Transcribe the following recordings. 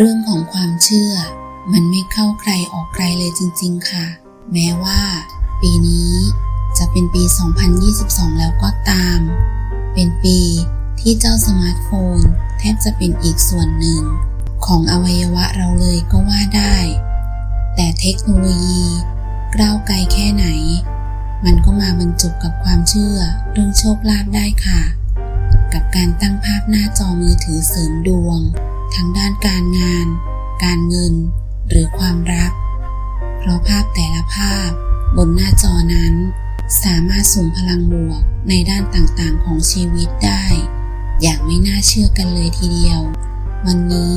เรื่องของความเชื่อ มันไม่เข้าใครออกใครเลยจริง ๆ ค่ะ แม้ว่า ปีนี้จะเป็นปี 2022 แล้วก็ตาม เป็นปีที่เจ้าสมาร์ทโฟน แทบจะเป็นอีกส่วนหนึ่ง ของอวัยวะเราเลยก็ว่าได้ แต่เทคโนโลยีก้าวไกลแค่ไหน มันก็มาบรรจบกับความเชื่อเรื่องโชคลาภได้ค่ะ กับการตั้งภาพหน้าจอมือถือเสริมดวง ทั้งด้านการงาน การเงิน หรือความรัก เพราะภาพแต่ละภาพ บนหน้าจอนั้น สามารถส่งพลังบวกในด้านต่างๆของชีวิตได้ อย่างไม่น่าเชื่อกันเลยทีเดียว วันนี้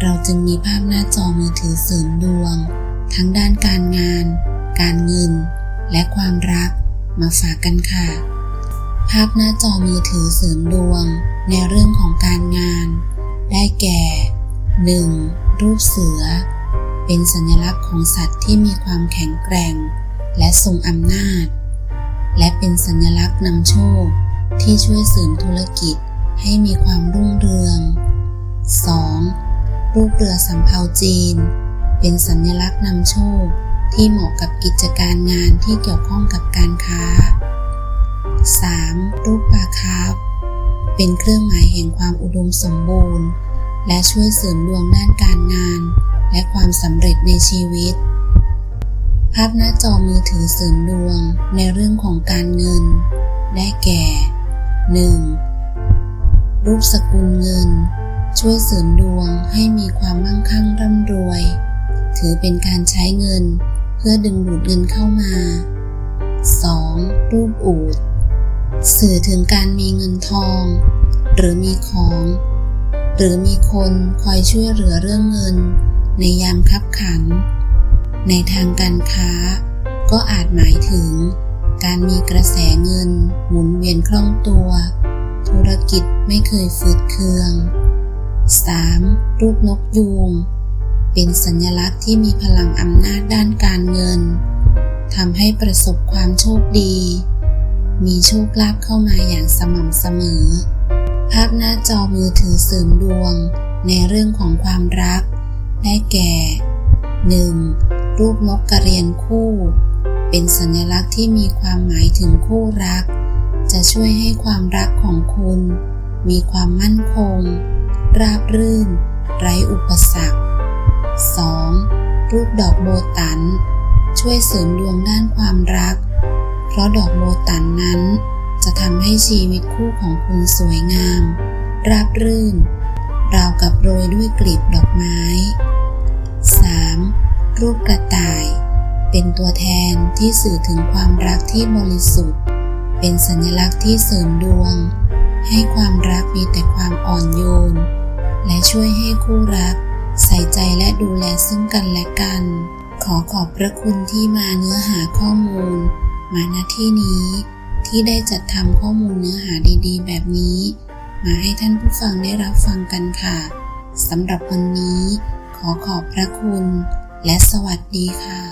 เราจึงมีภาพหน้าจอมือถือเสริมดวง ทั้งด้านการงาน การเงิน และความรักมาฝากกันค่ะ ภาพหน้าจอมือถือเสริมดวงในเรื่องของการงาน แก่ 1. รูปเสือ เป็นสัญลักษณ์ของสัตว์ที่มีความแข็งแกร่ง และทรงอำนาจ และเป็นสัญลักษณ์นำโชค ที่ช่วยเสริมธุรกิจให้มีความรุ่งเรือง 2. รูปเรือสำเภาจีน เป็นสัญลักษณ์นำโชค ที่เหมาะกับกิจการงานที่เกี่ยวข้องกับการค้า 3. รูปปลาคาร์ฟเป็นเครื่องหมายแห่งความอุดมสมบูรณ์ และช่วยเสริมดวงด้านการงาน และความสำเร็จในชีวิต ภาพหน้าจอมือถือเสริมดวงในเรื่องของการเงิน ได้แก่ 1. รูปสกุลเงิน ช่วยเสริมดวงให้มีความมั่งคั่งร่ำรวย ถือเป็นการใช้เงิน เพื่อดึงดูดเงินเข้ามา 2. รูปอูด สื่อถึงการมีเงินทอง หรือมีของ หรือมีคนคอยช่วยเหลือเรื่องเงิน ในยามคับขัน ในทางการค้า ก็อาจหมายถึง การมีกระแสเงิน หมุนเวียนคล่องตัว ธุรกิจไม่เคยฝืดเคือง 3. รูปนกยูง เป็นสัญลักษณ์ที่มีพลังอำนาจด้านการเงินทำให้ประสบความโชคดี มีโชคลาภเข้ามาอย่างสม่ำเสมอ ภาพหน้าจอมือถือเสริมดวงในเรื่องของความรัก ได้แก่ 1. รูปนกกระเรียนคู่ เป็นสัญลักษณ์ที่มีความหมายถึงคู่รัก จะช่วยให้ความรักของคุณ มีความมั่นคง ราบรื่น ไร้อุปสรรค 2. รูปดอกโบตัน ช่วยเสริมดวงด้านความรัก เพราะดอกโบตันนั้น จะทำให้ชีวิตคู่ของคุณสวยงาม ราบรื่น ราวกับโรยด้วยกลีบดอกไม้ 3. รูปกระต่าย เป็นตัวแทนที่สื่อถึงความรักที่บริสุทธิ์ เป็นสัญลักษณ์ที่เสริมดวง ให้ความรักมีแต่ความอ่อนโยน และช่วยให้คู่รัก ใส่ใจและดูแลซึ่งกันและกัน ขอขอบพระคุณที่มาเนื้อหาข้อมูล มาณที่นี้ ที่ได้จัดทำข้อมูลเนื้อหาดีๆ แบบนี้ มาให้ท่านผู้ฟังได้รับฟังกันค่ะสำหรับวันนี้ ขอขอบพระคุณ และสวัสดีค่ะ